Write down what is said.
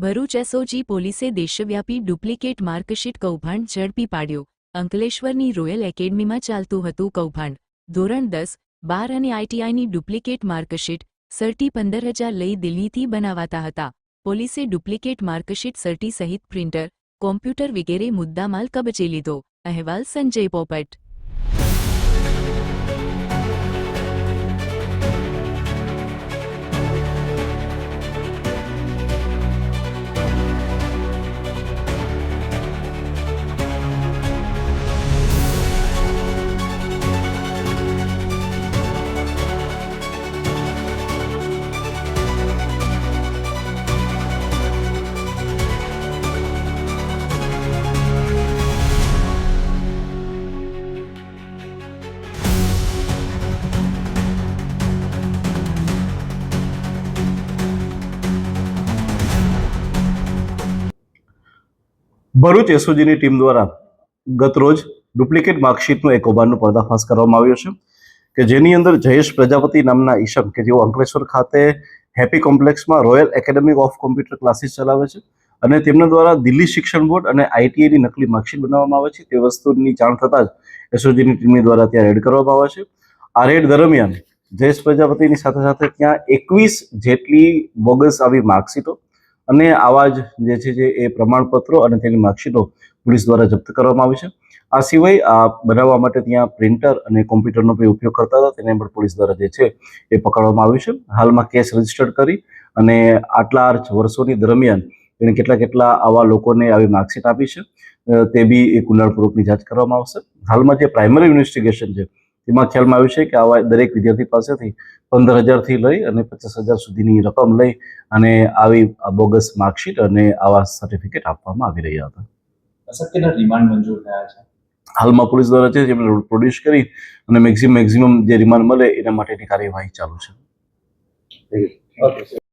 Bharuch SOG પોલીસે દેશવ્યાપી duplicate marksheet કૌભાંડ ઝડપી પાડ્યો. અંકલેશ્વરની રોયલ એકેડમીમાં ચાલતું હતું કૌભાંડ. ધોરણ દસ, બાર અને આઈટીઆઈની ડુપ્લિકેટ માર્કશીટ સર્ટી પંદર હજાર લઈ દિલ્હીથી બનાવાતા હતા. પોલીસે ડુપ્લિકેટ માર્કશીટ સર્ટી સહિત પ્રિન્ટર, કોમ્પ્યુટર વગેરે મુદ્દામાલ કબજે લીધો. અહેવાલ સંજય પોપટ. ભરૂચ એસઓજીની ટીમ દ્વારા ગતરોજ ડુપ્લિકેટ માર્કશીટનું એક કૌભાંડનો પર્દાફાશ કરવામાં આવ્યો છે કે જેની અંદર જયેશ પ્રજાપતિ નામના ઈશમ, કે જેઓ અંકલેશ્વર ખાતે happy કોમ્પ્લેક્સમાં royal academy of computer classes ચલાવે છે અને તેમના દ્વારા દિલ્હી શિક્ષણ બોર્ડ અને આઈટીઆઈની નકલી માર્કશીટ બનાવવામાં આવે છે. તે વસ્તુની જાણ થતાં જ એસઓજીની ટીમની દ્વારા ત્યાં રેડ કરવામાં આવે છે. આ રેડ દરમિયાન જયેશ પ્રજાપતિની સાથે સાથે ત્યાં એકવીસ જેટલી બોગસ આવી માર્કશીટો અને આવા જ જે છે જે એ પ્રમાણપત્રો અને તેની માર્કશીટો પોલીસ દ્વારા જપ્ત કરવામાં આવી છે. આ સિવાય આ બનાવવા માટે ત્યાં પ્રિન્ટર અને કોમ્પ્યુટરનો પણ ઉપયોગ કરતા હતા. તેને પણ પોલીસ દ્વારા જે છે એ પકડવામાં આવ્યું છે. હાલમાં કેસ રજીસ્ટર્ડ કરી અને આટલા વર્ષોની દરમિયાન એણે કેટલા કેટલા આવા લોકોને આવી માર્કશીટ આપી છે. તે બી એક ઊંડાણપૂર્વકની જાંચ કરવામાં આવશે. હાલમાં જે પ્રાઇમરી ઇન્વેસ્ટિગેશન છે તેમાં ખ્યાલમાં આવ્યું છે કે આવા દરેક વિદ્યાર્થી પાસેથી પંદર હજારથી લઈ અને પચાસ હજાર સુધીની રકમ લઈ અને આવી બોગસ માર્કશીટ અને આવા સર્ટિફિકેટ આપવામાં આવી રહ્યા હતા. કેટલા રિમાન્ડ મંજૂર થયા છે? હાલમાં પોલીસ દ્વારા છે જેમણે પ્રોડ્યુસ કરી અને મેક્સિમમ મેક્સિમમ જે રિમાન્ડ મળે એના માટેની કાર્યવાહી ચાલુ છે. ઓકે